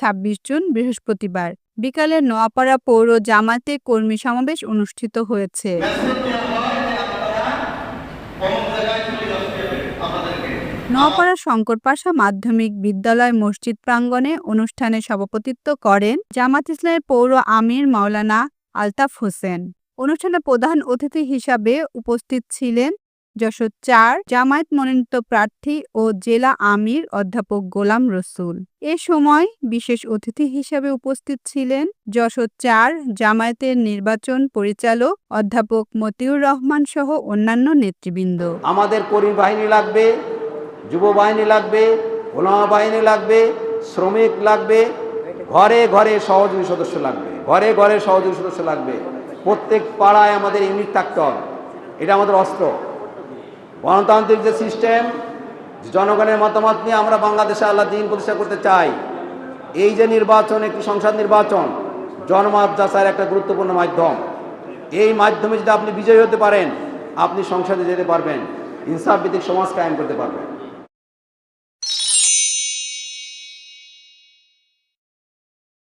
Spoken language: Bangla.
২৬ জুন বৃহস্পতিবার বিকালে নোয়াপাড়া পৌর জামাতে কর্মী সমাবেশ অনুষ্ঠিত হয়েছে। নোয়াপাড়া শঙ্করপাশা মাধ্যমিক বিদ্যালয় মসজিদ প্রাঙ্গণে অনুষ্ঠানে সভাপতিত্ব করেন জামাত ইসলামের পৌর আমির মাওলানা আলতাফ হোসেন। অনুষ্ঠানে প্রধান অতিথি হিসাবে উপস্থিত ছিলেন যশোর চার, জামায়াত মনোনীত প্রার্থী ও জেলা আমির অধ্যাপক গোলাম রসুল। এ সময় বিশেষ অতিথি হিসাবে উপস্থিত ছিলেন যশোর চার, জামায়াতের নির্বাচন পরিচালক অধ্যাপক মতিউর রহমান সহ অন্যান্য নেতৃবৃন্দ। আমাদের কর্মী বাহিনী লাগবে যুব বাহিনী লাগবে ওলামা বাহিনী লাগবে, শ্রমিক লাগবে, ঘরে ঘরে সহযোগী সদস্য লাগবে, ঘরে ঘরে সহযোগী সদস্য লাগবে। প্রত্যেক পাড়ায় আমাদের ইউনিট থাকতে হবে। এটা আমাদের অস্ত্র। গণতান্ত্রিক যে সিস্টেম জনগণের মতামত নিয়ে আমরা বাংলাদেশে আল্লাহ দিন প্রতিষ্ঠা করতে চাই, এই যে নির্বাচন, একটি সংসদ নির্বাচন, জনমত যাচাইয়ের একটা গুরুত্বপূর্ণ মাধ্যম। এই মাধ্যমে যদি আপনি বিজয়ী হতে পারেন, আপনি সংসদে যেতে পারবেন, ইনসাফ ভিত্তিক সমাজ কায়েম করতে পারবেন।